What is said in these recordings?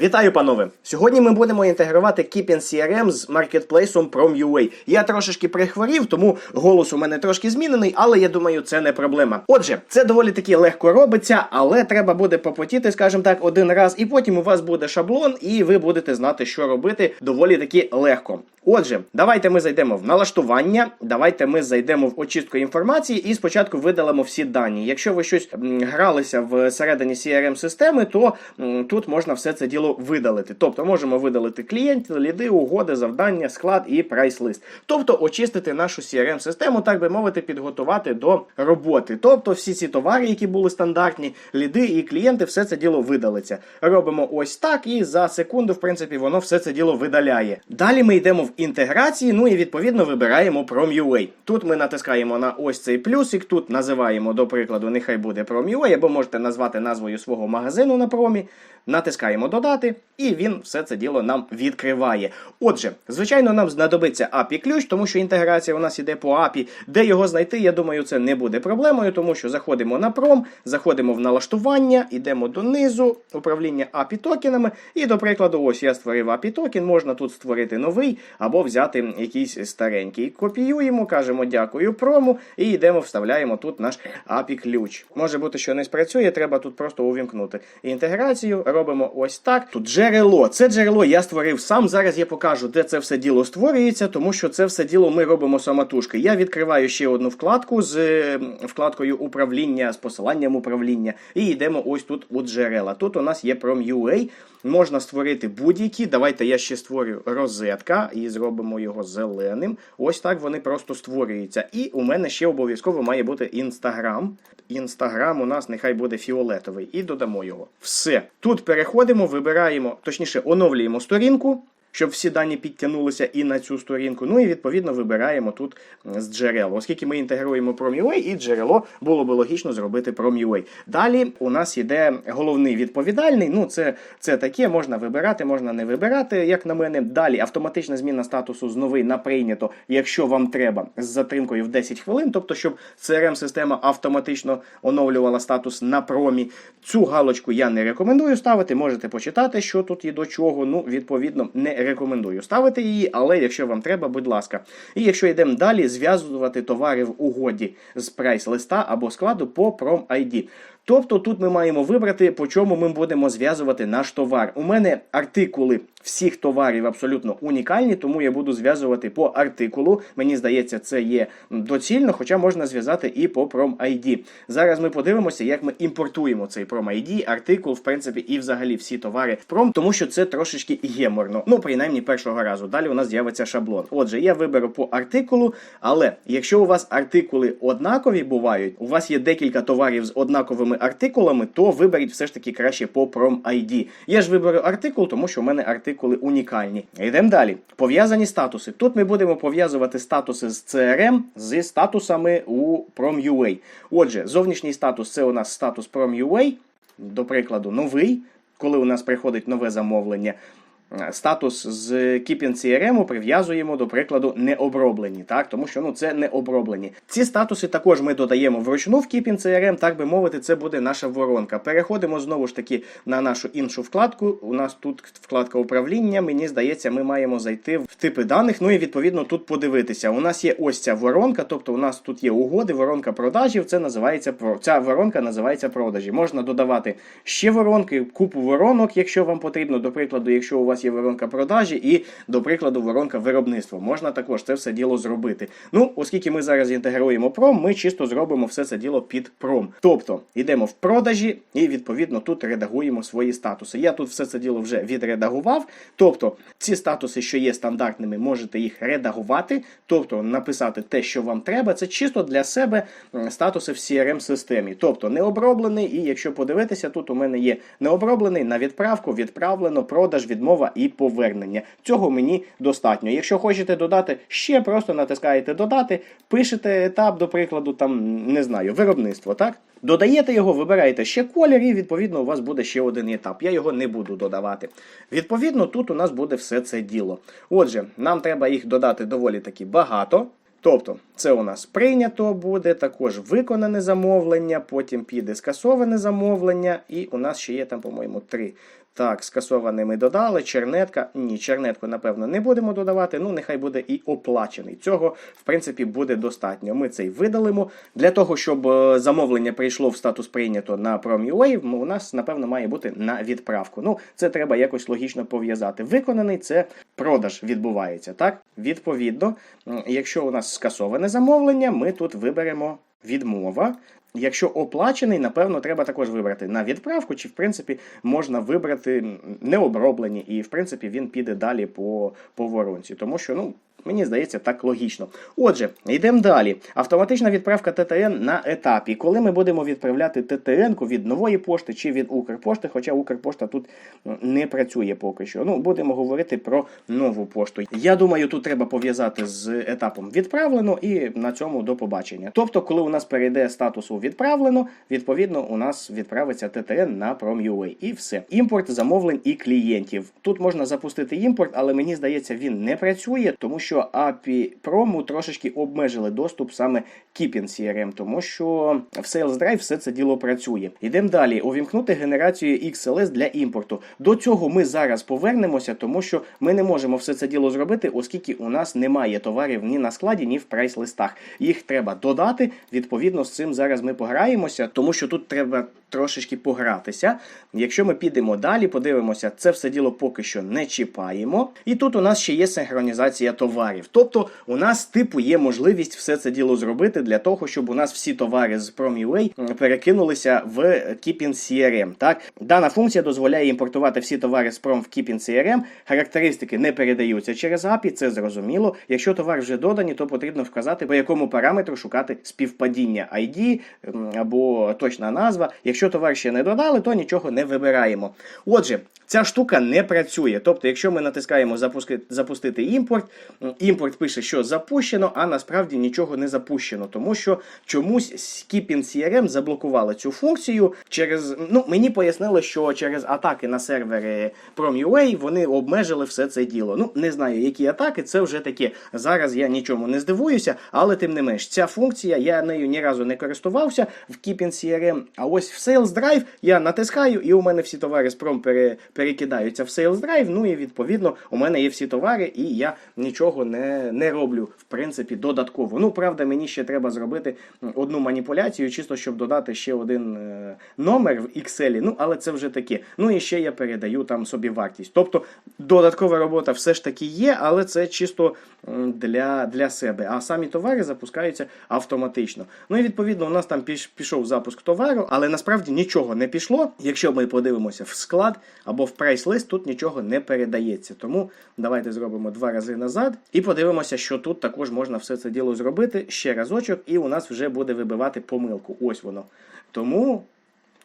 Вітаю, панове! Сьогодні ми будемо інтегрувати Keepin CRM з маркетплейсом Prom.ua. Я трошечки прихворів, тому голос у мене трошки змінений, але я думаю, це не проблема. Отже, це доволі таки легко робиться, але треба буде попотіти, скажімо так, один раз, і потім у вас буде шаблон, і ви будете знати, що робити доволі таки легко. Отже, давайте ми зайдемо в налаштування, давайте ми зайдемо в очистку інформації і спочатку видалимо всі дані. Якщо ви щось гралися всередині crm системи, то тут можна все це діло видалити. Тобто можемо видалити клієнтів, ліди, угоди, завдання, склад і прайс-лист. Тобто очистити нашу crm систему так би мовити, підготувати до роботи. Тобто всі ці товари, які були стандартні, ліди і клієнти, все це діло видалиться. Робимо ось так, і за секунду, в принципі, воно все це діло видаляє. Далі ми йдемо в інтеграції, ну і відповідно вибираємо Prom.ua. Тут ми натискаємо на ось цей плюсик, тут називаємо, до прикладу, нехай буде Prom.ua, або можете назвати назвою свого магазину на промі. Натискаємо додати, і він все це діло нам відкриває. Отже, звичайно, нам знадобиться API ключ, тому що інтеграція у нас іде по API. Де його знайти, я думаю, це не буде проблемою, тому що заходимо на пром, заходимо в налаштування, йдемо донизу, управління API токенами. І, до прикладу, ось я створив API токен, можна тут створити новий або взяти якийсь старенький. Копіюємо, кажемо дякую прому, і йдемо, вставляємо тут наш API ключ. Може бути, що не спрацює, треба тут просто увімкнути інтеграцію. Робимо ось так. Тут джерело. Це джерело я створив сам. Зараз я покажу, де це все діло створюється, тому що це все діло ми робимо самотужки. Я відкриваю ще одну вкладку з е, вкладкою управління, з посиланням управління, і йдемо ось тут у джерела. Тут у нас є Prom.ua. Можна створити будь-які. Давайте я ще створю розетка і зробимо його зеленим. Ось так вони просто створюються. І у мене ще обов'язково має бути інстаграм. Інстаграм у нас нехай буде фіолетовий. І додамо його. Все. Тут переходимо, вибираємо, точніше, оновлюємо сторінку. Щоб всі дані підтягнулися і на цю сторінку. Ну і відповідно вибираємо тут з джерел. Оскільки ми інтегруємо Prom.ua, і джерело було би логічно зробити Prom.ua. Далі у нас іде головний відповідальний. Ну, це, це таке, можна вибирати, можна не вибирати, як на мене. Далі автоматична зміна статусу з новий на прийнято, якщо вам треба, з затримкою в 10 хвилин. Тобто, щоб CRM-система автоматично оновлювала статус на промі. Цю галочку я не рекомендую ставити. Можете почитати, що тут і до чого. Ну, відповідно, не рекомендую ставити її, але якщо вам треба, будь ласка. І якщо йдемо далі, зв'язувати товари в угоді з прайс-листа або складу по Prom-ID. Тобто тут ми маємо вибрати, по чому ми будемо зв'язувати наш товар. У мене артикули всіх товарів абсолютно унікальні, тому я буду зв'язувати по артикулу. Мені здається, це є доцільно, хоча можна зв'язати і по Prom-ID. Зараз ми подивимося, як ми імпортуємо цей Prom-ID, артикул, в принципі, і взагалі всі товари в Prom, тому що це трошечки геморно. Ну, принаймні першого разу. Далі у нас з'явиться шаблон. Отже, я виберу по артикулу, але якщо у вас артикули однакові бувають, у вас є декілька товарів з однаковими артикулами, то виберіть все ж таки краще по Prom-ID. Я ж виберу артикул, тому що в мене артикули унікальні. Йдемо далі. Пов'язані статуси. Тут ми будемо пов'язувати статуси з CRM зі статусами у Prom.ua. Отже, зовнішній статус це у нас статус Prom.ua, до прикладу, новий, коли у нас приходить нове замовлення. Статус з Keepin CRM прив'язуємо, до прикладу, необроблені, так? тому що ну, це не оброблені. Ці статуси також ми додаємо вручну в Keepin CRM, так би мовити, це буде наша воронка. Переходимо знову ж таки на нашу іншу вкладку. У нас тут вкладка управління. Мені здається, ми маємо зайти в типи даних. Ну і відповідно тут подивитися. У нас є ось ця воронка, тобто у нас тут є угоди, воронка продажів. Це називається ця воронка називається продажі. Можна додавати ще воронки, купу воронок, якщо вам потрібно, до прикладу, якщо у вас є воронка продажі і, до прикладу, воронка виробництва. Можна також це все діло зробити. Ну, оскільки ми зараз інтегруємо пром, ми чисто зробимо все це діло під пром. Тобто йдемо в продажі і відповідно тут редагуємо свої статуси. Я тут все це діло вже відредагував. Тобто ці статуси, що є стандартними, можете їх редагувати, тобто написати те, що вам треба. Це чисто для себе статуси в crm системі Тобто необроблений, і якщо подивитися, тут у мене є необроблений на відправку, відправлено, продаж, відмова і повернення. Цього мені достатньо. Якщо хочете додати, ще просто натискаєте додати, пишете етап, до прикладу, там не знаю, виробництво, так? Додаєте його, вибираєте ще колір, і відповідно у вас буде ще один етап. Я його не буду додавати. Відповідно, тут у нас буде все це діло. Отже, нам треба їх додати доволі таки багато. Тобто, це у нас прийнято буде, також виконане замовлення, потім піде скасоване замовлення, і у нас ще є там, по-моєму, три Так, скасований ми додали. Чернетка. Ні, чернетку, напевно, не будемо додавати. Ну, нехай буде і оплачений. Цього, в принципі, буде достатньо. Ми цей видалимо. Для того, щоб е, замовлення прийшло в статус прийнято на Prom.ua, у нас, напевно, має бути на відправку. Ну, це треба якось логічно пов'язати. Виконаний це продаж відбувається. Так, відповідно, якщо у нас скасоване замовлення, ми тут виберемо відмова. Якщо оплачений, напевно, треба також вибрати на відправку, чи в принципі можна вибрати необроблені, і в принципі він піде далі по, по воронці. Тому що, ну. Мені здається, так логічно. Отже, йдемо далі. Автоматична відправка ТТН на етапі. Коли ми будемо відправляти ТТН від нової пошти чи від Укрпошти, хоча Укрпошта тут не працює поки що. Ну, будемо говорити про нову пошту. Я думаю, тут треба пов'язати з етапом відправлено і на цьому до побачення. Тобто, коли у нас перейде статусу відправлено, відповідно у нас відправиться ТТН на Prom.ua. І все. Імпорт замовлень і клієнтів. Тут можна запустити імпорт, але мені здається, він не працює, тому що API Promu трошечки обмежили доступ саме Keeping CRM, тому що в Sales Drive все це діло працює. Йдемо далі. Увімкнути генерацію XLS для імпорту. До цього ми зараз повернемося, тому що ми не можемо все це діло зробити, оскільки у нас немає товарів ні на складі, ні в прайс-листах. Їх треба додати. Відповідно, з цим зараз ми пограємося, тому що тут треба трошечки погратися. Якщо ми підемо далі, подивимося, це все діло поки що не чіпаємо. І тут у нас ще є синхронізація товарів. Тобто, у нас типу є можливість все це діло зробити для того, щоб у нас всі товари з Prom.ua перекинулися в Keeping CRM. Так, дана функція дозволяє імпортувати всі товари з Prom в Keeping CRM. Характеристики не передаються через API, це зрозуміло. Якщо товар вже додані, то потрібно вказати, по якому параметру шукати співпадіння ID або точна назва. Якщо товар ще не додали, то нічого не вибираємо. Отже, ця штука не працює. Тобто, якщо ми натискаємо запустити імпорт, імпорт пише, що запущено, а насправді нічого не запущено, тому що чомусь Keeping CRM заблокували цю функцію через. Ну, мені пояснили, що через атаки на сервери Prom.ua вони обмежили все це діло. Ну, не знаю, які атаки, це вже таке. Зараз я нічому не здивуюся, але тим не менш, ця функція, я нею ні разу не користувався в Keeping CRM, а ось в Sales Drive я натискаю, і у мене всі товари з Prom пере, перекидаються в Sales Drive. Ну і відповідно у мене є всі товари, і я нічого не, не роблю, в принципі, додатково. Ну, правда, мені ще треба зробити одну маніпуляцію, чисто щоб додати ще один е, номер в Excel. Ну, але це вже таке. Ну і ще я передаю там собі вартість. Тобто додаткова робота все ж таки є, але це чисто для, для себе. А самі товари запускаються автоматично. Ну і відповідно, у нас там пішов запуск товару, але насправді нічого не пішло. Якщо ми подивимося в склад або в прайс-лист, тут нічого не передається. Тому давайте зробимо два рази назад і подивимося, що тут також можна все це діло зробити ще разочок, і у нас вже буде вибивати помилку. Ось воно. Тому.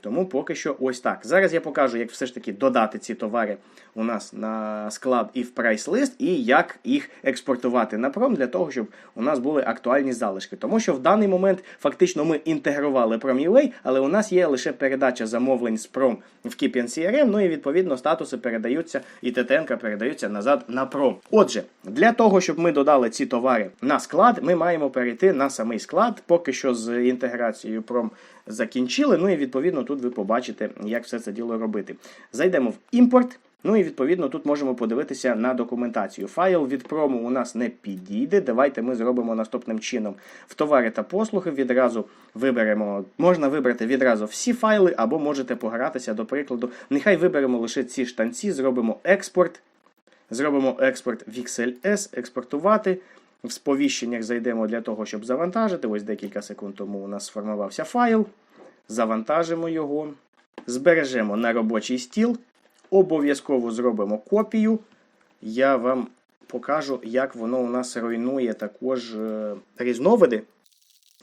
Тому поки що ось так. Зараз я покажу, як все ж таки додати ці товари у нас на склад і в прайс-лист, і як їх експортувати на пром для того, щоб у нас були актуальні залишки. Тому що в даний момент фактично ми інтегрували Prom.ua, але у нас є лише передача замовлень з пром в Keeping CRM, ну і відповідно статуси передаються і ТТН передаються назад на пром. Отже, для того, щоб ми додали ці товари на склад, ми маємо перейти на самий склад, поки що з інтеграцією пром закінчили. Ну і відповідно тут ви побачите, як все це діло робити. Зайдемо в імпорт. Ну і відповідно тут можемо подивитися на документацію. Файл від прому у нас не підійде. Давайте ми зробимо наступним чином. В товари та послуги відразу виберемо. Можна вибрати відразу всі файли, або можете погратися, до прикладу. Нехай виберемо лише ці штанці, зробимо експорт. Зробимо експорт в XLS, експортувати. В сповіщеннях зайдемо для того, щоб завантажити. Ось декілька секунд тому у нас сформувався файл. Завантажимо його. Збережемо на робочий стіл. Обов'язково зробимо копію. Я вам покажу, як воно у нас руйнує також е, різновиди.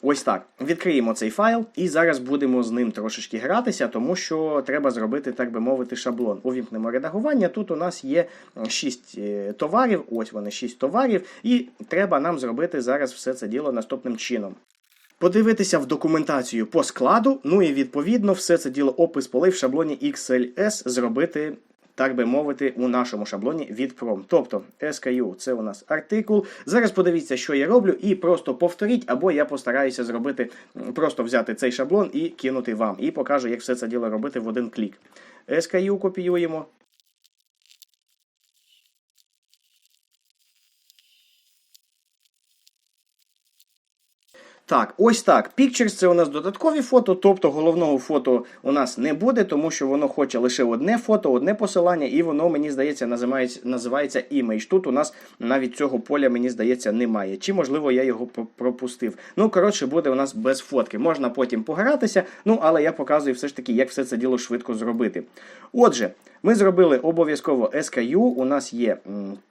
Ось так. Відкриємо цей файл і зараз будемо з ним трошечки гратися, тому що треба зробити, так би мовити, шаблон. Увімкнемо редагування. Тут у нас є 6 товарів, ось вони 6 товарів, і треба нам зробити зараз все це діло наступним чином. Подивитися в документацію по складу, ну і відповідно все це діло опис полей в шаблоні XLS зробити. Так би мовити, у нашому шаблоні від Prom. Тобто SKU це у нас артикул. Зараз подивіться, що я роблю, і просто повторіть, або я постараюся зробити, просто взяти цей шаблон і кинути вам. І покажу, як все це діло робити в один клік. SKU копіюємо. Так, ось так. Pictures це у нас додаткові фото, тобто головного фото у нас не буде, тому що воно хоче лише одне фото, одне посилання, і воно, мені здається, називається називається image. Тут у нас навіть цього поля, мені здається, немає. Чи, можливо, я його пропустив. Ну, коротше, буде у нас без фотки. Можна потім погратися, ну, але я показую все ж таки, як все це діло швидко зробити. Отже, ми зробили обов'язково SKU, у нас є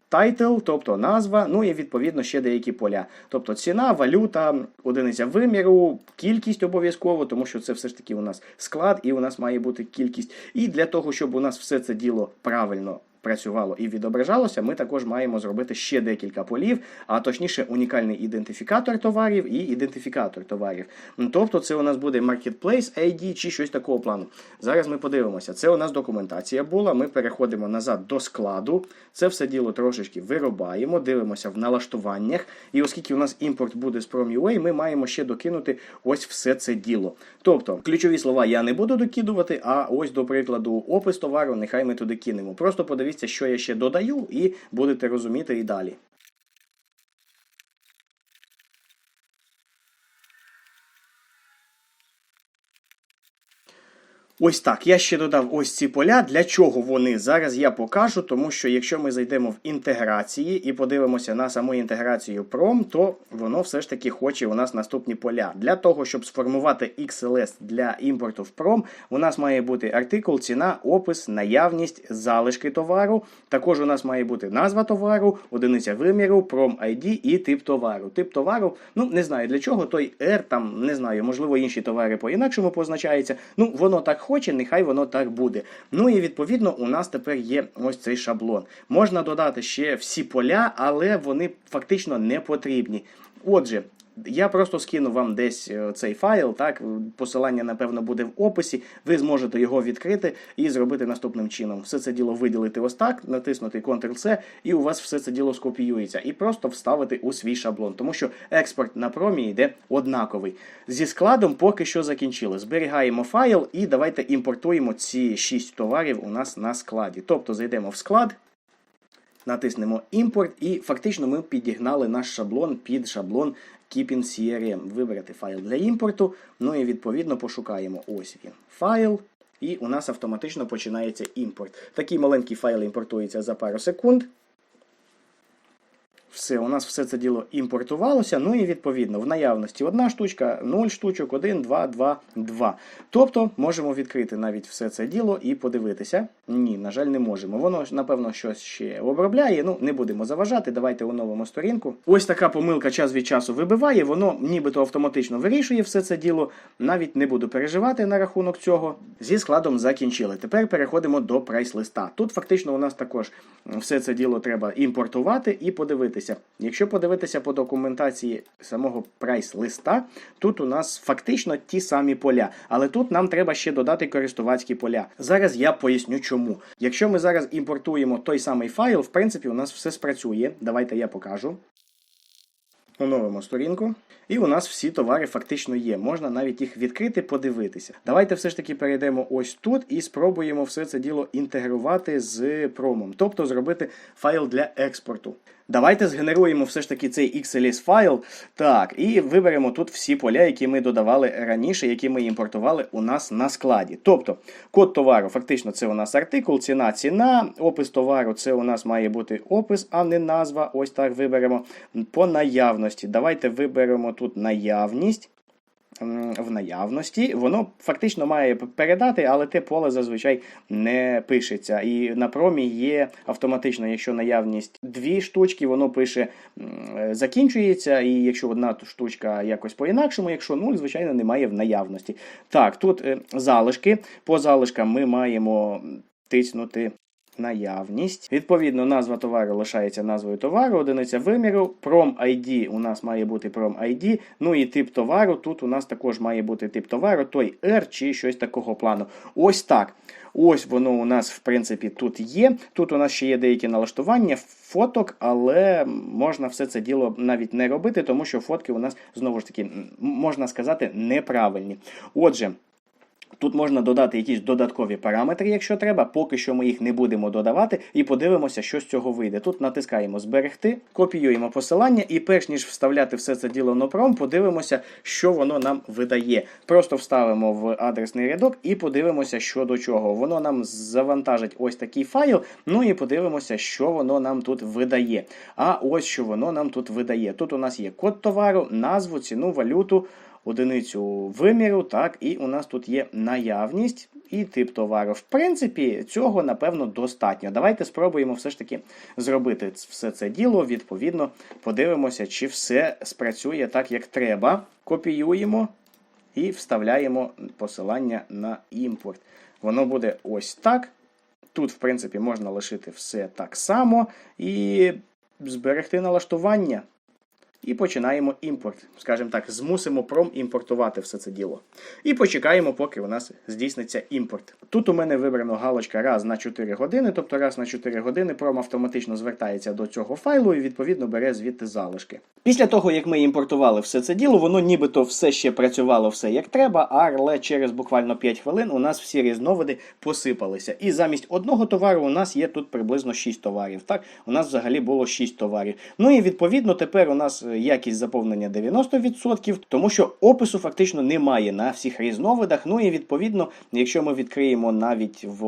тайтл, тобто назва, ну і відповідно ще деякі поля. Тобто ціна, валюта, одиниця виміру, кількість обов'язково, тому що це все ж таки у нас склад, і у нас має бути кількість. І для того, щоб у нас все це діло правильно працювало і відображалося, ми також маємо зробити ще декілька полів, а точніше, унікальний ідентифікатор товарів і ідентифікатор товарів. Тобто, це у нас буде Marketplace ID чи щось такого плану. Зараз ми подивимося. Це у нас документація була. Ми переходимо назад до складу. Це все діло трошечки вирубаємо, дивимося в налаштуваннях. І оскільки у нас імпорт буде з Prom.ua, ми маємо ще докинути ось все це діло. Тобто, ключові слова я не буду докидувати, а ось, до прикладу, опис товару, нехай ми туди кинемо. Просто подивіться подивіться, що я ще додаю, і будете розуміти і далі. Ось так. Я ще додав ось ці поля. Для чого вони? Зараз я покажу, тому що якщо ми зайдемо в інтеграції і подивимося на саму інтеграцію Prom, то воно все ж таки хоче у нас наступні поля. Для того, щоб сформувати XLS для імпорту в Prom, у нас має бути артикул, ціна, опис, наявність, залишки товару. Також у нас має бути назва товару, одиниця виміру, Prom ID і тип товару. Тип товару, ну не знаю для чого, той R там не знаю, можливо, інші товари по-інакшому позначаються. Ну, воно так хоче, нехай воно так буде. Ну і відповідно у нас тепер є ось цей шаблон. Можна додати ще всі поля, але вони фактично не потрібні. Отже, я просто скину вам десь е, цей файл, так, посилання, напевно, буде в описі. Ви зможете його відкрити і зробити наступним чином. Все це діло виділити ось так, натиснути Ctrl-C, і у вас все це діло скопіюється. І просто вставити у свій шаблон, тому що експорт на промі йде однаковий. Зі складом поки що закінчили. Зберігаємо файл і давайте імпортуємо ці 6 товарів у нас на складі. Тобто зайдемо в склад. Натиснемо імпорт, і фактично ми підігнали наш шаблон під шаблон Keeping CRM. вибрати файл для імпорту. Ну і відповідно пошукаємо ось він файл. І у нас автоматично починається імпорт. Такий маленький файл імпортується за пару секунд. Все, у нас все це діло імпортувалося. Ну і відповідно в наявності одна штучка, 0 штучок, 1, 2, 2, 2. Тобто можемо відкрити навіть все це діло і подивитися. Ні, на жаль, не можемо. Воно, напевно, щось ще обробляє. Ну, не будемо заважати. Давайте оновимо сторінку. Ось така помилка час від часу вибиває, воно нібито автоматично вирішує все це діло. Навіть не буду переживати на рахунок цього. Зі складом закінчили. Тепер переходимо до прайс-листа. Тут фактично у нас також все це діло треба імпортувати і подивитися подивитися. Якщо подивитися по документації самого прайс-листа, тут у нас фактично ті самі поля. Але тут нам треба ще додати користувацькі поля. Зараз я поясню чому. Якщо ми зараз імпортуємо той самий файл, в принципі, у нас все спрацює. Давайте я покажу. Оновимо сторінку. І у нас всі товари фактично є. Можна навіть їх відкрити, подивитися. Давайте все ж таки перейдемо ось тут і спробуємо все це діло інтегрувати з промом, тобто зробити файл для експорту. Давайте згенеруємо все ж таки цей XLS файл. Так, і виберемо тут всі поля, які ми додавали раніше, які ми імпортували у нас на складі. Тобто, код товару, фактично, це у нас артикул, ціна, ціна, опис товару це у нас має бути опис, а не назва. Ось так виберемо. По наявності. Давайте виберемо тут наявність в наявності, воно фактично має передати, але те поле зазвичай не пишеться. І на промі є автоматично, якщо наявність дві штучки, воно пише закінчується. І якщо одна штучка якось по-інакшому, якщо нуль, звичайно, немає в наявності. Так, тут е, залишки. По залишкам ми маємо тиснути наявність. Відповідно, назва товару лишається назвою товару, одиниця виміру. Prom ID у нас має бути Prom ID. Ну і тип товару. Тут у нас також має бути тип товару, той R чи щось такого плану. Ось так. Ось воно у нас, в принципі, тут є. Тут у нас ще є деякі налаштування фоток, але можна все це діло навіть не робити, тому що фотки у нас, знову ж таки, можна сказати, неправильні. Отже. Тут можна додати якісь додаткові параметри, якщо треба. Поки що ми їх не будемо додавати, і подивимося, що з цього вийде. Тут натискаємо зберегти, копіюємо посилання, і перш ніж вставляти все це діло на пром, подивимося, що воно нам видає. Просто вставимо в адресний рядок і подивимося, що до чого. Воно нам завантажить ось такий файл. Ну і подивимося, що воно нам тут видає. А ось що воно нам тут видає. Тут у нас є код товару, назву, ціну, валюту одиницю виміру, так, і у нас тут є наявність і тип товару. В принципі, цього, напевно, достатньо. Давайте спробуємо все ж таки зробити все це діло. Відповідно, подивимося, чи все спрацює так, як треба. Копіюємо і вставляємо посилання на імпорт. Воно буде ось так. Тут, в принципі, можна лишити все так само і зберегти налаштування. І починаємо імпорт. Скажімо так, змусимо пром імпортувати все це діло. І почекаємо, поки у нас здійсниться імпорт. Тут у мене вибрано галочка раз на 4 години, тобто раз на 4 години пром автоматично звертається до цього файлу і відповідно бере звідти залишки. Після того, як ми імпортували все це діло, воно нібито все ще працювало все як треба, але через буквально 5 хвилин у нас всі різновиди посипалися. І замість одного товару у нас є тут приблизно 6 товарів. Так, у нас взагалі було 6 товарів. Ну і відповідно тепер у нас якість заповнення 90%, тому що опису фактично немає на всіх різновидах. Ну і відповідно, якщо ми відкриємо навіть в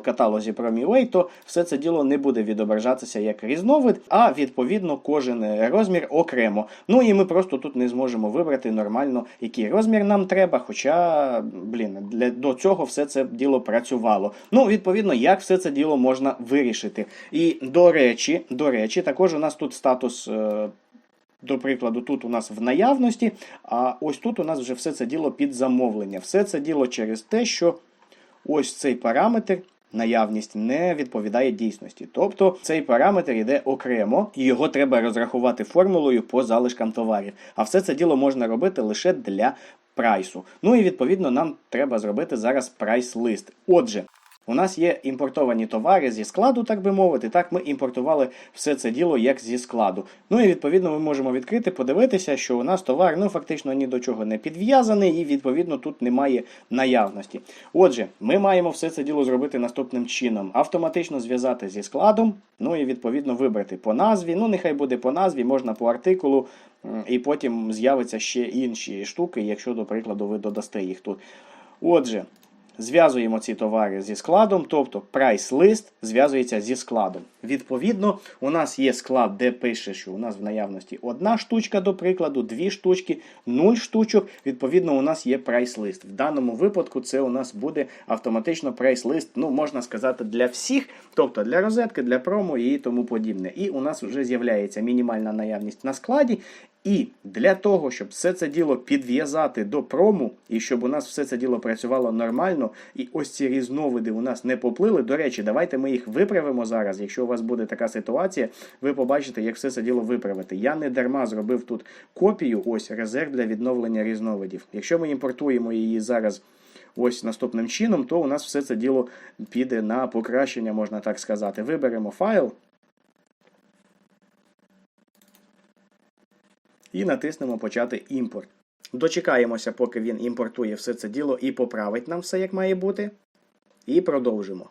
каталозі ProMUA, то все це діло не буде відображатися як різновид, а відповідно кожен розмір окремо. Ну і ми просто тут не зможемо вибрати нормально, який розмір нам треба. Хоча, блін, для до цього все це діло працювало. Ну, відповідно, як все це діло можна вирішити. І до речі, до речі, також у нас тут статус. Е, до прикладу, тут у нас в наявності, а ось тут у нас вже все це діло під замовлення. Все це діло через те, що ось цей параметр. Наявність не відповідає дійсності. Тобто цей параметр йде окремо, і його треба розрахувати формулою по залишкам товарів. А все це діло можна робити лише для прайсу. Ну і відповідно нам треба зробити зараз прайс-лист. Отже, у нас є імпортовані товари зі складу, так би мовити. Так, ми імпортували все це діло як зі складу. Ну і відповідно ми можемо відкрити, подивитися, що у нас товар ну фактично ні до чого не підв'язаний, і відповідно тут немає наявності. Отже, ми маємо все це діло зробити наступним чином: автоматично зв'язати зі складом, ну і відповідно вибрати по назві. Ну, нехай буде по назві, можна по артикулу, і потім з'явиться ще інші штуки, якщо, до прикладу, ви додасте їх тут. Отже, зв'язуємо ці товари зі складом, тобто прайс-лист зв'язується зі складом. Відповідно, у нас є склад, де пише, що у нас в наявності одна штучка, до прикладу, дві штучки, нуль штучок. Відповідно, у нас є прайс-лист. В даному випадку це у нас буде автоматично прайс-лист, ну, можна сказати, для всіх, тобто для розетки, для промо і тому подібне. І у нас вже з'являється мінімальна наявність на складі. І для того, щоб все це діло підв'язати до прому, і щоб у нас все це діло працювало нормально, і ось ці різновиди у нас не поплили. До речі, давайте ми їх виправимо зараз. Якщо у вас буде така ситуація, ви побачите, як все це діло виправити. Я не дарма зробив тут копію, ось резерв для відновлення різновидів. Якщо ми імпортуємо її зараз. Ось наступним чином, то у нас все це діло піде на покращення, можна так сказати. Виберемо файл, і натиснемо Почати імпорт. Дочекаємося, поки він імпортує все це діло і поправить нам все, як має бути. І продовжимо.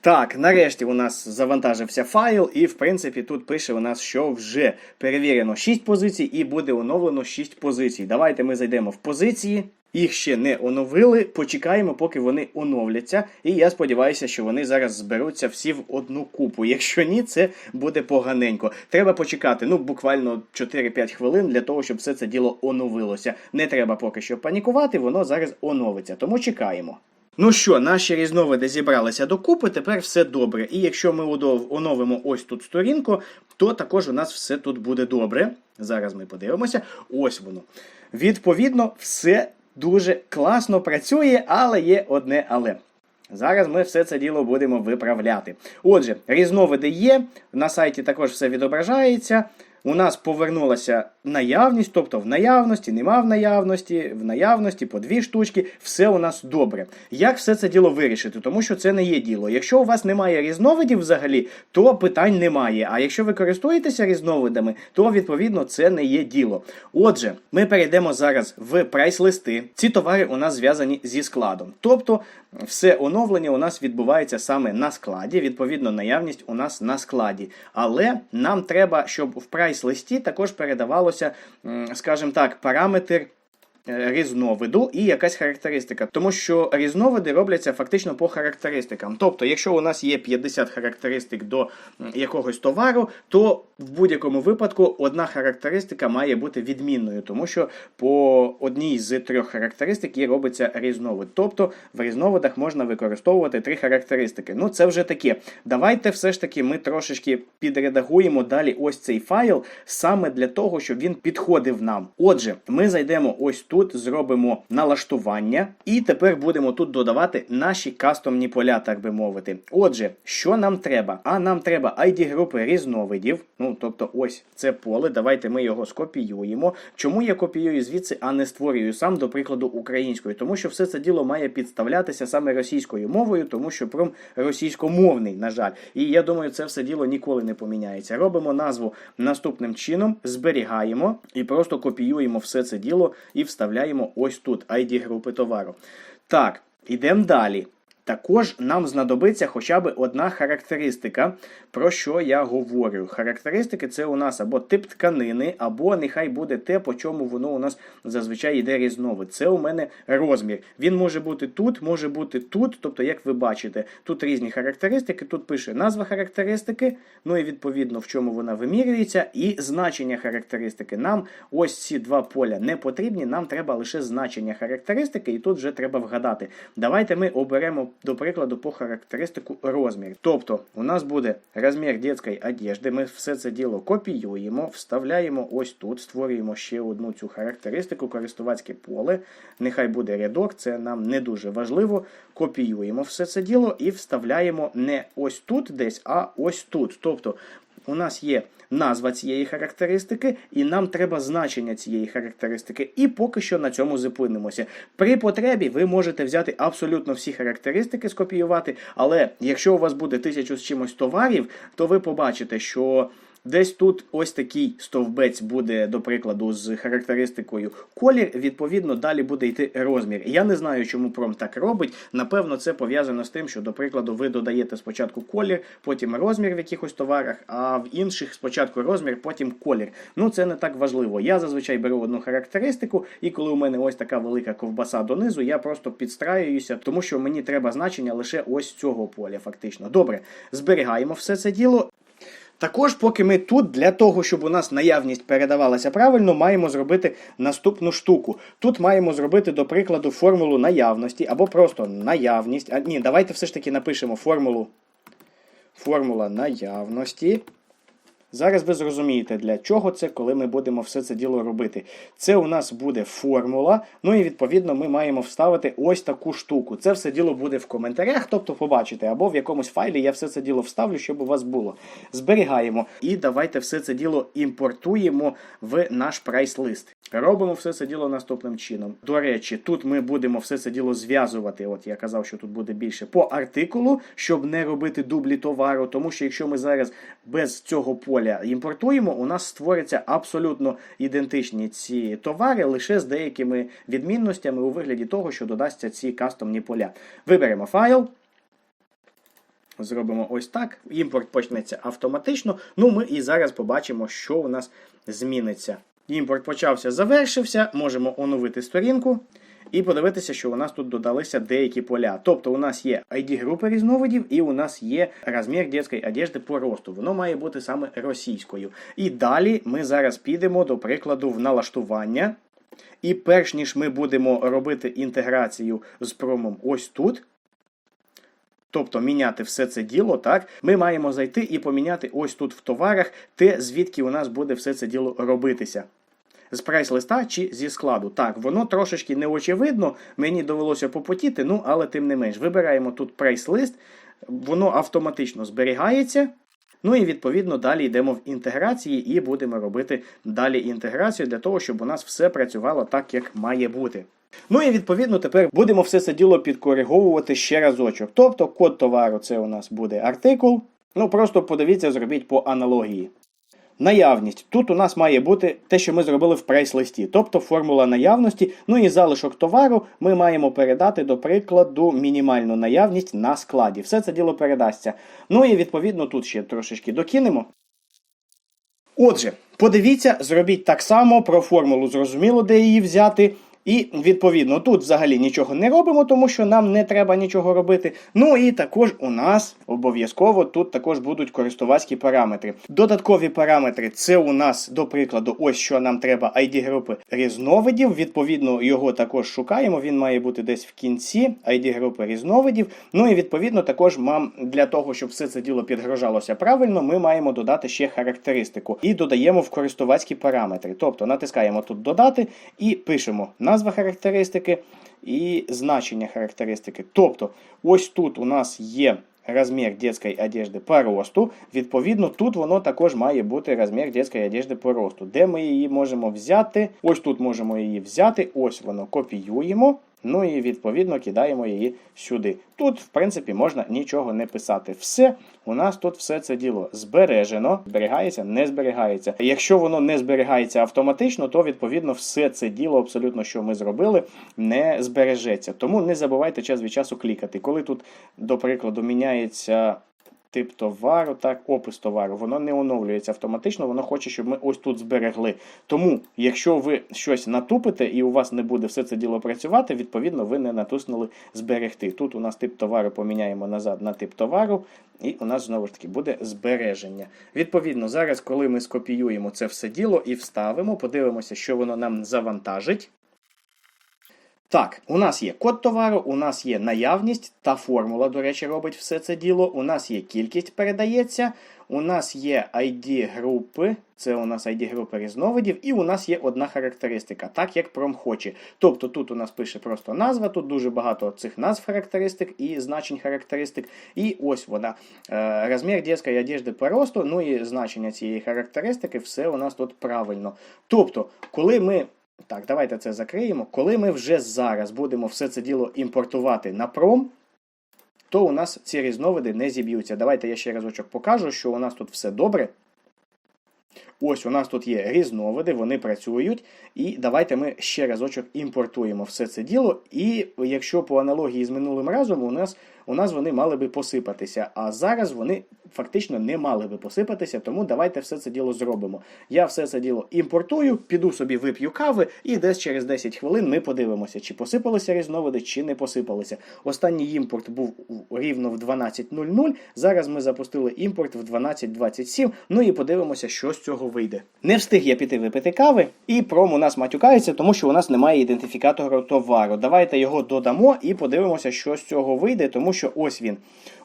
Так, нарешті у нас завантажився файл, і в принципі тут пише у нас, що вже перевірено 6 позицій і буде оновлено 6 позицій. Давайте ми зайдемо в позиції. Їх ще не оновили. Почекаємо, поки вони оновляться. І я сподіваюся, що вони зараз зберуться всі в одну купу. Якщо ні, це буде поганенько. Треба почекати, ну буквально 4-5 хвилин для того, щоб все це діло оновилося. Не треба поки що панікувати, воно зараз оновиться. Тому чекаємо. Ну що, наші різновиди зібралися докупи, тепер все добре. І якщо ми оновимо ось тут сторінку, то також у нас все тут буде добре. Зараз ми подивимося. Ось воно. Відповідно, все дуже класно працює, але є одне але. Зараз ми все це діло будемо виправляти. Отже, різновиди є, на сайті також все відображається. У нас повернулася наявність, тобто в наявності, нема в наявності, в наявності по дві штучки, все у нас добре. Як все це діло вирішити? Тому що це не є діло. Якщо у вас немає різновидів взагалі, то питань немає. А якщо ви користуєтеся різновидами, то відповідно це не є діло. Отже, ми перейдемо зараз в прайс-листи. Ці товари у нас зв'язані зі складом. Тобто, все оновлення у нас відбувається саме на складі. Відповідно, наявність у нас на складі. Але нам треба, щоб в прайс-листі також передавалося, скажімо так, параметр. Е, Різновиду і якась характеристика, тому що різновиди робляться фактично по характеристикам. Тобто, якщо у нас є 50 характеристик до якогось товару, то в будь-якому випадку одна характеристика має бути відмінною, тому що по одній з трьох характеристик і робиться різновид. Тобто в різновидах можна використовувати три характеристики. Ну це вже таке. Давайте все ж таки ми трошечки підредагуємо далі ось цей файл саме для того, щоб він підходив нам. Отже, ми зайдемо ось тут, зробимо налаштування, і тепер будемо тут додавати наші кастомні поля, так би мовити. Отже, що нам треба? А нам треба ID групи різновидів. Ну, тобто, ось це поле. Давайте ми його скопіюємо. Чому я копіюю звідси, а не створюю сам, до прикладу, українською? Тому що все це діло має підставлятися саме російською мовою, тому що пром російськомовний, на жаль. І я думаю, це все діло ніколи не поміняється. Робимо назву наступним чином, зберігаємо і просто копіюємо все це діло і вставляємо ось тут ID групи товару. Так, ідемо далі. Також нам знадобиться хоча б одна характеристика, про що я говорю. Характеристики це у нас або тип тканини, або нехай буде те, по чому воно у нас зазвичай йде різновид. Це у мене розмір. Він може бути тут, може бути тут. Тобто, як ви бачите, тут різні характеристики, тут пише назва характеристики, ну і відповідно в чому вона вимірюється, і значення характеристики. Нам ось ці два поля не потрібні, нам треба лише значення характеристики, і тут вже треба вгадати. Давайте ми оберемо до прикладу, по характеристику розмір. Тобто, у нас буде розмір дитячої одежди. Ми все це діло копіюємо, вставляємо ось тут, створюємо ще одну цю характеристику, користувацьке поле. Нехай буде рядок, це нам не дуже важливо. Копіюємо все це діло і вставляємо не ось тут десь, а ось тут. Тобто, у нас є назва цієї характеристики, і нам треба значення цієї характеристики. І поки що на цьому зупинимося. При потребі ви можете взяти абсолютно всі характеристики, скопіювати, але якщо у вас буде тисячу з чимось товарів, то ви побачите, що. Десь тут ось такий стовбець буде, до прикладу, з характеристикою колір. Відповідно, далі буде йти розмір. Я не знаю, чому пром так робить. Напевно, це пов'язано з тим, що, до прикладу, ви додаєте спочатку колір, потім розмір в якихось товарах, а в інших спочатку розмір, потім колір. Ну, це не так важливо. Я зазвичай беру одну характеристику, і коли у мене ось така велика ковбаса донизу, я просто підстраююся, тому що мені треба значення лише ось цього поля, фактично. Добре, зберігаємо все це діло. Також, поки ми тут, для того, щоб у нас наявність передавалася правильно, маємо зробити наступну штуку. Тут маємо зробити, до прикладу, формулу наявності або просто наявність. А ні, давайте все ж таки напишемо формулу. Формула наявності. Зараз ви зрозумієте, для чого це, коли ми будемо все це діло робити. Це у нас буде формула. Ну і відповідно ми маємо вставити ось таку штуку. Це все діло буде в коментарях, тобто побачите, або в якомусь файлі я все це діло вставлю, щоб у вас було. Зберігаємо. І давайте все це діло імпортуємо в наш прайс-лист. Робимо все це діло наступним чином. До речі, тут ми будемо все це діло зв'язувати. От я казав, що тут буде більше по артикулу, щоб не робити дублі товару. Тому що якщо ми зараз без цього поля імпортуємо, у нас створяться абсолютно ідентичні ці товари, лише з деякими відмінностями у вигляді того, що додасться ці кастомні поля. Виберемо файл. Зробимо ось так. Імпорт почнеться автоматично. Ну, ми і зараз побачимо, що у нас зміниться. Імпорт почався, завершився. Можемо оновити сторінку і подивитися, що у нас тут додалися деякі поля. Тобто у нас є ID групи різновидів, і у нас є розмір дитячої одежди по росту. Воно має бути саме російською. І далі ми зараз підемо, до прикладу, в налаштування. І перш ніж ми будемо робити інтеграцію з промом ось тут. Тобто міняти все це діло, так, ми маємо зайти і поміняти ось тут в товарах те, звідки у нас буде все це діло робитися. З прайс-листа чи зі складу. Так, воно трошечки неочевидно, мені довелося попотіти, ну, але тим не менш. Вибираємо тут прайс-лист, воно автоматично зберігається. Ну і відповідно далі йдемо в інтеграції і будемо робити далі інтеграцію для того, щоб у нас все працювало так, як має бути. Ну і відповідно тепер будемо все це діло підкориговувати ще разочок. Тобто код товару це у нас буде артикул. Ну просто подивіться, зробіть по аналогії. Наявність. Тут у нас має бути те, що ми зробили в прайс-листі, тобто формула наявності. Ну і залишок товару ми маємо передати, до прикладу, мінімальну наявність на складі. Все це діло передасться. Ну і відповідно тут ще трошечки докинемо. Отже, подивіться, зробіть так само про формулу, зрозуміло, де її взяти. І відповідно тут взагалі нічого не робимо, тому що нам не треба нічого робити. Ну і також у нас обов'язково тут також будуть користувацькі параметри. Додаткові параметри це у нас, до прикладу, ось що нам треба ID групи різновидів. Відповідно, його також шукаємо. Він має бути десь в кінці ID групи різновидів. Ну і відповідно також нам для того, щоб все це діло підгружалося правильно, ми маємо додати ще характеристику і додаємо в користувацькі параметри. Тобто натискаємо тут додати і пишемо назва характеристики і значення характеристики. Тобто, ось тут у нас є розмір детської одежди по росту. Відповідно, тут воно також має бути розмір детської одежди по росту. Де ми її можемо взяти? Ось тут можемо її взяти, ось воно копіюємо. Ну і відповідно кидаємо її сюди. Тут, в принципі, можна нічого не писати. Все, у нас тут все це діло збережено, зберігається, не зберігається. Якщо воно не зберігається автоматично, то відповідно все це діло, абсолютно, що ми зробили, не збережеться. Тому не забувайте час від часу клікати. Коли тут, до прикладу, міняється тип товару, так, опис товару, воно не оновлюється автоматично, воно хоче, щоб ми ось тут зберегли. Тому, якщо ви щось натупите і у вас не буде все це діло працювати, відповідно, ви не натиснули зберегти. Тут у нас тип товару поміняємо назад на тип товару, і у нас знову ж таки буде збереження. Відповідно, зараз, коли ми скопіюємо це все діло і вставимо, подивимося, що воно нам завантажить. Так, у нас є код товару, у нас є наявність та формула, до речі, робить все це діло. У нас є кількість передається, у нас є ID групи, це у нас ID групи різновидів, і у нас є одна характеристика, так як пром хоче. Тобто тут у нас пише просто назва, тут дуже багато цих назв характеристик і значень характеристик. І ось вона. Е, розмір дітської одежди по росту, ну і значення цієї характеристики, все у нас тут правильно. Тобто, коли ми. Так, давайте це закриємо. Коли ми вже зараз будемо все це діло імпортувати на пром, то у нас ці різновиди не зіб'ються. Давайте я ще разочок покажу, що у нас тут все добре. Ось у нас тут є різновиди, вони працюють. І давайте ми ще разочок імпортуємо все це діло. І якщо по аналогії з минулим разом, у нас у нас вони мали би посипатися. А зараз вони фактично не мали би посипатися, тому давайте все це діло зробимо. Я все це діло імпортую, піду собі вип'ю кави, і десь через 10 хвилин ми подивимося, чи посипалися різновиди, чи не посипалися. Останній імпорт був рівно в 12.00. Зараз ми запустили імпорт в 12.27. Ну і подивимося, що з цього вийде. Не встиг я піти випити кави, і пром у нас матюкається, тому що у нас немає ідентифікатора товару. Давайте його додамо і подивимося, що з цього вийде, тому що ось він.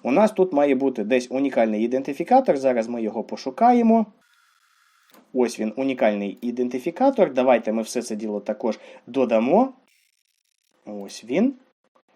У нас тут має бути десь унікальний ідентифікатор. Зараз ми його пошукаємо. Ось він, унікальний ідентифікатор. Давайте ми все це діло також додамо. Ось він.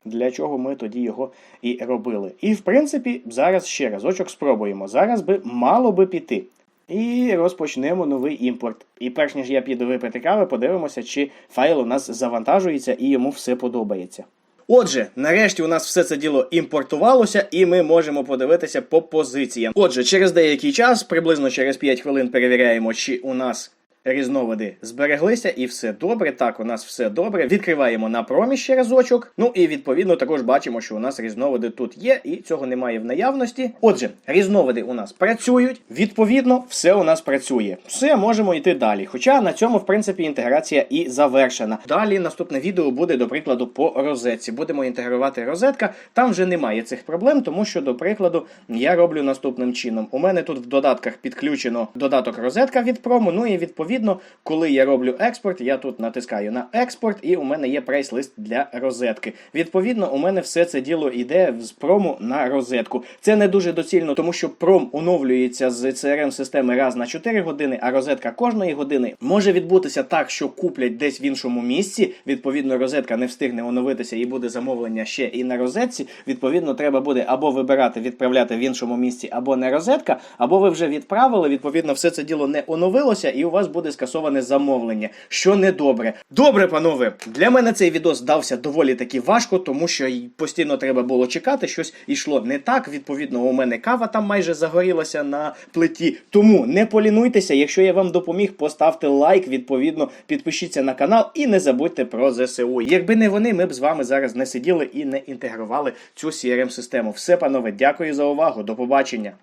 Для чого ми тоді його і робили. І, в принципі, зараз ще разочок спробуємо. Зараз би мало би піти. І розпочнемо новий імпорт. І перш ніж я піду випити кави, подивимося, чи файл у нас завантажується і йому все подобається. Отже, нарешті у нас все це діло імпортувалося, і ми можемо подивитися по позиціям. Отже, через деякий час, приблизно через 5 хвилин, перевіряємо, чи у нас різновиди збереглися, і все добре. Так, у нас все добре. Відкриваємо на промі ще разочок. Ну і відповідно також бачимо, що у нас різновиди тут є, і цього немає в наявності. Отже, різновиди у нас працюють. Відповідно, все у нас працює. Все, можемо йти далі. Хоча на цьому, в принципі, інтеграція і завершена. Далі наступне відео буде, до прикладу, по розетці. Будемо інтегрувати розетка. Там вже немає цих проблем, тому що, до прикладу, я роблю наступним чином. У мене тут в додатках підключено додаток розетка від прому. Ну і відповідно. Відповідно, коли я роблю експорт, я тут натискаю на експорт, і у мене є прайс-лист для розетки. Відповідно, у мене все це діло йде з прому на розетку. Це не дуже доцільно, тому що пром оновлюється з crm системи раз на 4 години, а розетка кожної години може відбутися так, що куплять десь в іншому місці. Відповідно, розетка не встигне оновитися і буде замовлення ще і на розетці. Відповідно, треба буде або вибирати відправляти в іншому місці, або не розетка, або ви вже відправили. Відповідно, все це діло не оновилося, і у вас буде скасоване замовлення, що не добре. Добре, панове, для мене цей відос дався доволі таки важко, тому що постійно треба було чекати, щось йшло не так. Відповідно, у мене кава там майже загорілася на плиті. Тому не полінуйтеся. Якщо я вам допоміг, поставте лайк. Відповідно, підпишіться на канал і не забудьте про ЗСУ. Якби не вони, ми б з вами зараз не сиділи і не інтегрували цю crm систему Все, панове, дякую за увагу. До побачення.